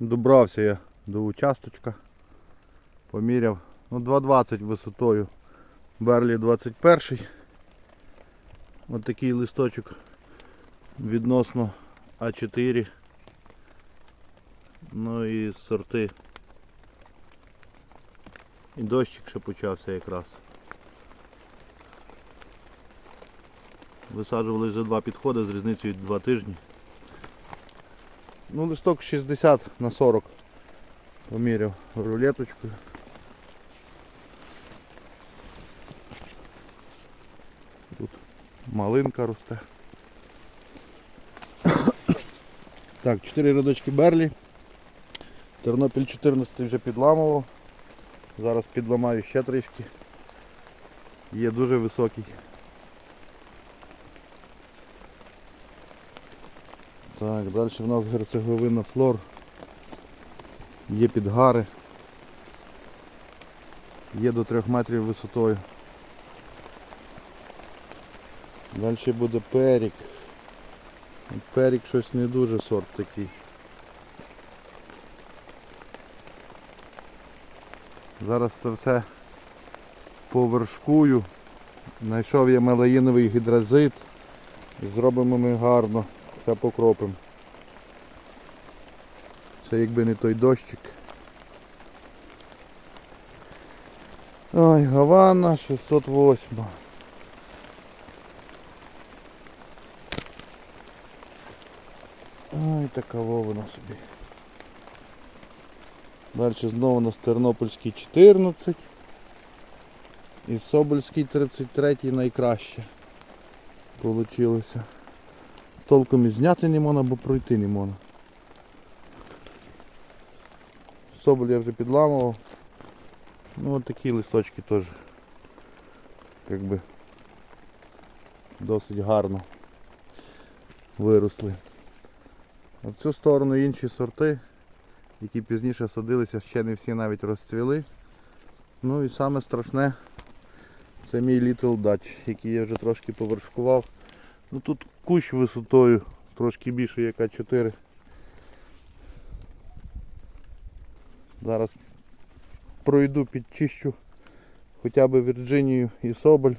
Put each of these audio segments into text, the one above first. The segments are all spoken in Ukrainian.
Добрався я до участочка. Поміряв. Ну 2,20 висотою. Берлі 21. Ось такий листочок відносно А4. Ну і сорти. І дощик ще почався якраз. Висаджували за два підходи з різницею 2 тижні. Ну, листок 60 на 40 поміряв рулеточкою. Тут малинка росте. Так, 4 рядочки берлі. Тернопіль 14 вже підламував. Зараз підламаю ще трішки. Є дуже високий. Так, далі в нас герцеговина флор. Є підгари. Є до 3 метрів висотою. Далі буде перік. Перік щось не дуже сорт такий. Зараз це все повершкую. Знайшов я мелаїновий гідразит. Зробимо ми гарно. Все покропимо. Це якби не той дощик. Ой, Гавана 608. Ой, такова вона собі. Далі знову у нас Тернопільський 14 і Собольський 33 найкраще получилося. Толком і зняти не можна, бо пройти не можна. Соболь я вже підламував. Ну от такі листочки теж як би досить гарно виросли. А в цю сторону інші сорти, які пізніше садилися, ще не всі навіть розцвіли. Ну і саме страшне це мій Little Dutch, який я вже трошки повершкував. Ну тут кущ висотою трошки більше як А4. Зараз пройду підчищу хоча б Вірджинію і Соболь.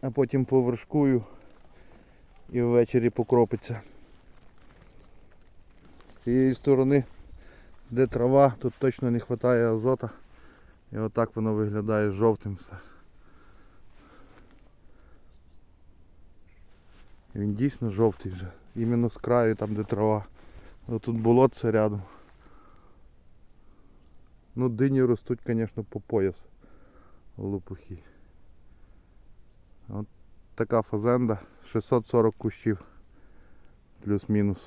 А потім повершкую і ввечері покропиться. З цієї сторони, де трава, тут точно не вистачає азота. І отак воно виглядає жовтим все. Він дійсно жовтий вже. Іменно з краю там де трава. Ось тут болотце рядом. Ну дині ростуть, звісно, по пояс лопухи. От така фазенда. 640 кущів. Плюс-мінус.